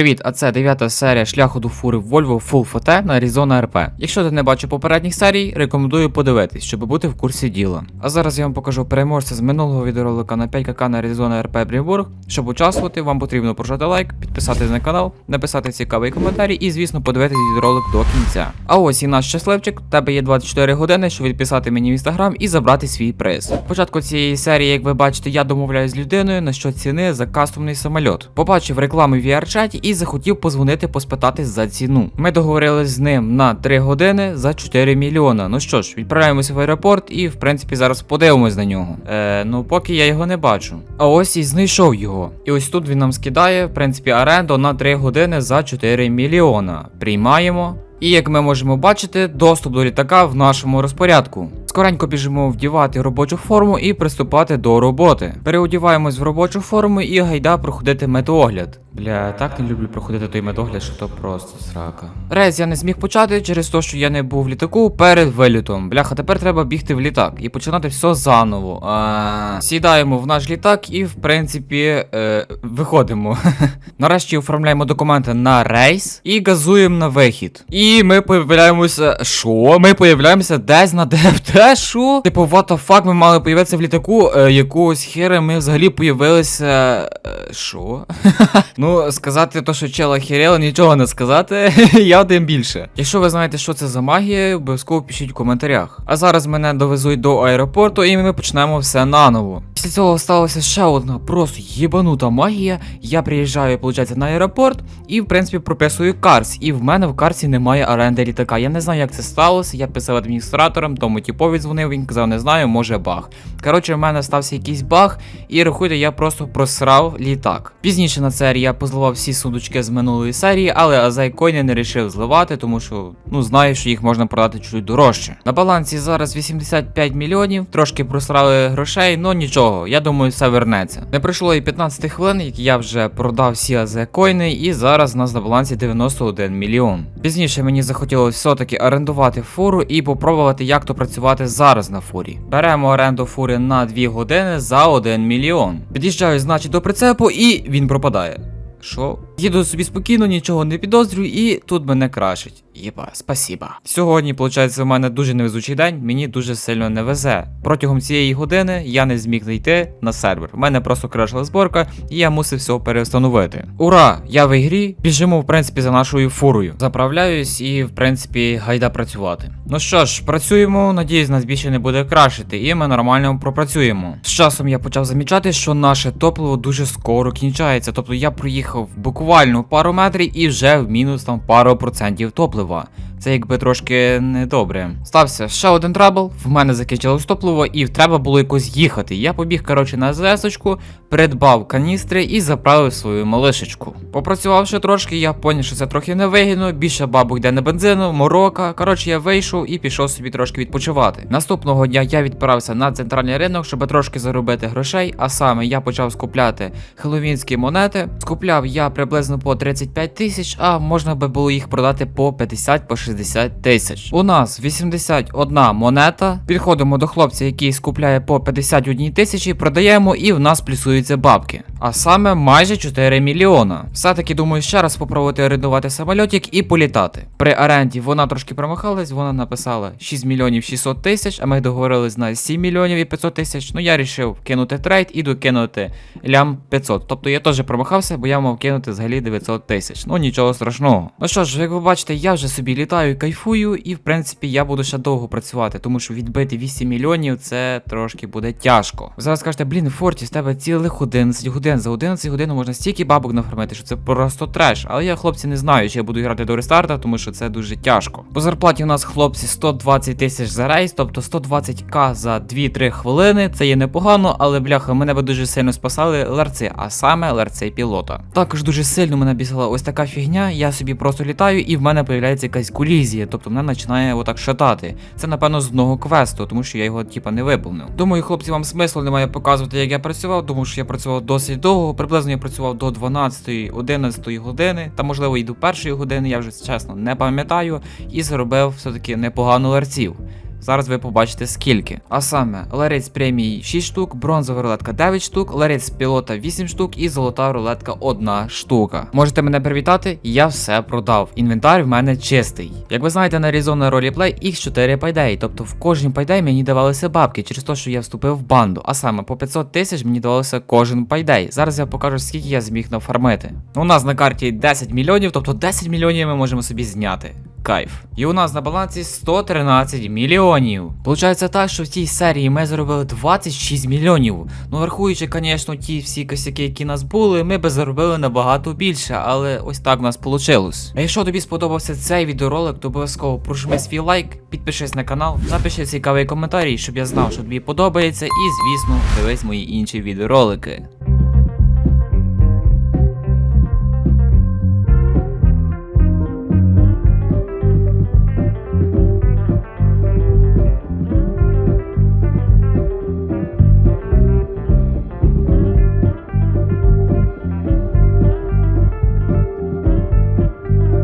Привіт, а це дев'ята серія шляху до фури Volvo Full FT на Arizona RP. Якщо ти не бачив попередніх серій, рекомендую подивитись, щоб бути в курсі діла. А зараз я вам покажу переможця з минулого відеоролика на 5КК на Arizona RP Брімбург. Щоб участвувати, вам потрібно прожати лайк, підписатись на канал, написати цікавий коментарі і, звісно, подивитись відеоролик до кінця. А ось і наш щасливчик. В тебе є 24 години, щоб відписати мені в інстаграм і забрати свій приз. Початку цієї серії, як ви бачите, я домовляюсь з людиною на що ціни за кастомний самольот. Побачив рекламу в VR-чаті і захотів позвонити поспитатись за ціну. Ми договорились з ним на 3 години за 4 мільйона. Ну що ж, відправляємося в аеропорт і, в принципі, зараз подивимось на нього. Е, ну поки я його не бачу. А ось і знайшов його. І ось тут він нам скидає, в принципі, оренду на 3 години за 4 мільйона. Приймаємо. І як ми можемо бачити, доступ до літака в нашому розпорядку. Скоренько біжимо вдівати робочу форму і приступати до роботи. Переодіваємось в робочу форму і гайда проходити медогляд. Бля, так не люблю проходити той медогляд, що то просто срака. Рейс я не зміг почати через те, що я не був в літаку перед вилітом. Бляха, тепер треба бігти в літак і починати все заново. А... Сідаємо в наш літак і, в принципі, е, виходимо. Нарешті оформляємо документи на рейс і газуємо на вихід. І ми появляємося. Що? Ми появляємося десь на ДФТ? Що? Типу, what the fuck, ми мали появитися в літаку. Е, якогось хера ми взагалі появилися. Е, що? ну, сказати то, що чела херела, нічого не сказати. я тим більше. Якщо ви знаєте, що це за магія, обов'язково пишіть в коментарях. А зараз мене довезуть до аеропорту, і ми почнемо все наново. Після цього сталося ще одна просто єбанута магія. Я приїжджаю, виходить, на аеропорт і, в принципі, прописую карс. І в мене в карсі немає оренди літака. Я не знаю, як це сталося. Я писав адміністраторам, тому дзвонив, він казав, не знаю, може баг. Коротше, в мене стався якийсь баг, і рахуйте, я просто просрав літак. Пізніше на серії я позливав всі сундучки з минулої серії, але Азайкоїни не рішив зливати, тому що ну знаю, що їх можна продати чуть дорожче. На балансі зараз 85 мільйонів, трошки просрали грошей, ну нічого, я думаю, все вернеться. Не пройшло і 15 хвилин, як я вже продав всі азекоїни, і зараз у нас на балансі 91 мільйон. Пізніше мені захотілося все-таки орендувати фуру і попробувати, як то працювати зараз на фурі. Беремо оренду фури на 2 години за 1 мільйон. Під'їжджаю, значить, до прицепу, і він пропадає. Що? Їду собі спокійно, нічого не підозрюю, і тут мене крашить. Єба, спасіба. Сьогодні, виходить, у мене дуже невезучий день, мені дуже сильно не везе. Протягом цієї години я не зміг зайти на сервер. У мене просто крашила зборка, і я мусив все перестановити. Ура! Я в ігрі, біжимо, в принципі, за нашою фурою. Заправляюсь і, в принципі, гайда працювати. Ну що ж, працюємо, надіюсь, нас більше не буде крашити, і ми нормально пропрацюємо. З часом я почав замічати, що наше топливо дуже скоро кінчається. Тобто я проїхав буквально пару метрів і вже в мінус там пару процентів топлива. Це якби трошки недобре. Стався ще один трабл, в мене закінчилось топливо, і треба було якось їхати. Я побіг, коротше, на ЗС-очку, придбав каністри і заправив свою малишечку. Попрацювавши трошки, я поняв, що це трохи невигідно, більше бабок йде на бензину, морока. Коротше, я вийшов і пішов собі трошки відпочивати. Наступного дня я відправився на центральний ринок, щоб трошки заробити грошей. А саме я почав скупляти хеловінські монети. Скупляв я приблизно по 35 тисяч, а можна би було їх продати по 50 по 60 тисяч. У нас 81 монета. Підходимо до хлопця, який скупляє по 51 тисячі, продаємо і в нас плюсуються бабки. А саме майже 4 мільйона. Все-таки думаю ще раз спробувати орендувати самольотик і політати. При оренді вона трошки промахалась, вона написала 6 мільйонів 600 тисяч, а ми договорились на 7 мільйонів і 500 тисяч. Ну я рішив кинути трейд і докинути лям 500. Тобто я теж промахався, бо я мав кинути взагалі 900 тисяч. Ну нічого страшного. Ну що ж, як ви бачите, я вже собі літаю, кайфую, і в принципі я буду ще довго працювати, тому що відбити 8 мільйонів це трошки буде тяжко. Зараз скажете, блін, Форті, з тебе цілих 11 годин. За 11 годин можна стільки бабок нафармити, що це просто треш. Але я, хлопці, не знаю, чи я буду грати до рестарта, тому що це дуже тяжко. По зарплаті у нас хлопці 120 тисяч за рейс, тобто 120к за 2-3 хвилини. Це є непогано, але бляха, мене би дуже сильно спасали ларци, а саме ларци пілота. Також дуже сильно мене бісила ось така фігня. Я собі просто літаю, і в мене появляється якась колізія, тобто мене починає отак шатати. Це напевно з одного квесту, тому що я його типа не виповнив. Думаю, хлопці, вам смислу немає показувати, як я працював, тому що я працював досить довго. Приблизно я працював до 12-11 години, та можливо і до першої години, я вже чесно не пам'ятаю, і заробив все-таки непогану ларців. Зараз ви побачите скільки. А саме, ларець премії 6 штук, бронзова рулетка 9 штук, ларець пілота 8 штук і золота рулетка 1 штука. Можете мене привітати, я все продав. Інвентар в мене чистий. Як ви знаєте, на Arizona Roleplay X4 пайдеї, тобто в кожній пайдей мені давалися бабки через те, що я вступив в банду. А саме по 500 тисяч мені давалося кожен пайдей. Зараз я покажу, скільки я зміг нафармити. У нас на карті 10 мільйонів, тобто 10 мільйонів ми можемо собі зняти. Кайф. І у нас на балансі 113 мільйонів. Получається так, що в цій серії ми заробили 26 мільйонів. Ну, врахуючи, звісно, ті всі косяки, які нас були, ми би заробили набагато більше, але ось так в нас вийшло. А якщо тобі сподобався цей відеоролик, то обов'язково прожми свій лайк, підпишись на канал, напиши цікавий коментарій, щоб я знав, що тобі подобається, і звісно, дивись мої інші відеоролики.